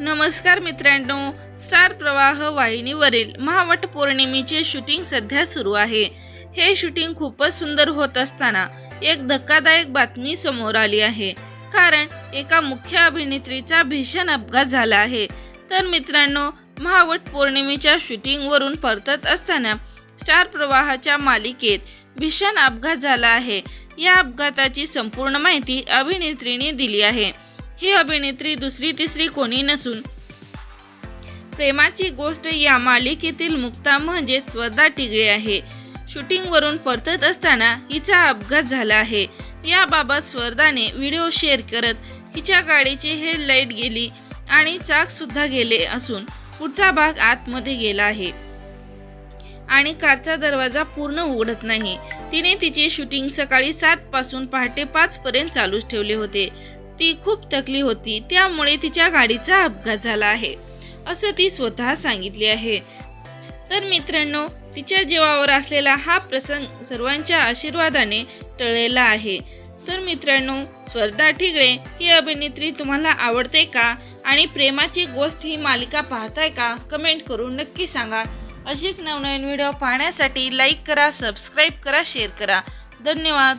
नमस्कार मित्रांनो स्टार प्रवाह वाहिनीवरील महावट पौर्णिमेचे शूटिंग सध्या सुरू आहे. हे शूटिंग खूपच सुंदर होत असताना एक धक्कादायक बातमी समोर आली आहे. कारण एका मुख्य अभिनेत्रीचा भीषण अपघात झाला आहे. तर मित्रांनो महावट पौर्णिमेच्या शूटिंगवरून परतत असताना स्टार प्रवाहाच्या मालिकेत भीषण अपघात झाला आहे. या अपघाताची संपूर्ण माहिती अभिनेत्रीने दिली आहे. ही अभिनेत्री दुसरी तिसरी कोणी नसून. प्रेमाची गोष्ट या मालिकेतील मुक्ता म्हणजे स्वदा टिगळे आहे. शूटिंगवरून परतत असताना हिचा अपघात झाला आहे. याबाबत स्वरदाने व्हिडिओ शेअर करत हिच्या गाडीची हेडलाईट गेली आणि चाक सुद्धा गेले असून पुढचा भाग आतमध्ये गेला आहे. आणि कारचा दरवाजा पूर्ण उघडत नाही. तिने तिचे शूटिंग सकाळी सात पासून पहाटे पाच पर्यंत चालूच ठेवले होते. ती खूप थकली होती त्यामुळे तिच्या गाडीचा अपघात झाला आहे असं ती स्वतः सांगितली आहे. तर मित्रांनो तिच्या जीवावर असलेला हा प्रसंग सर्वांच्या आशीर्वादाने टळलेला आहे. तर मित्रांनो स्वर्धा ठिगळे ही अभिनेत्री तुम्हाला आवडते का? आणि प्रेमाची गोष्ट ही मालिका पाहताय का? कमेंट करून नक्की सांगा. अशीच नवनवीन व्हिडिओ पाहण्यासाठी लाईक करा सबस्क्राईब करा शेअर करा. धन्यवाद.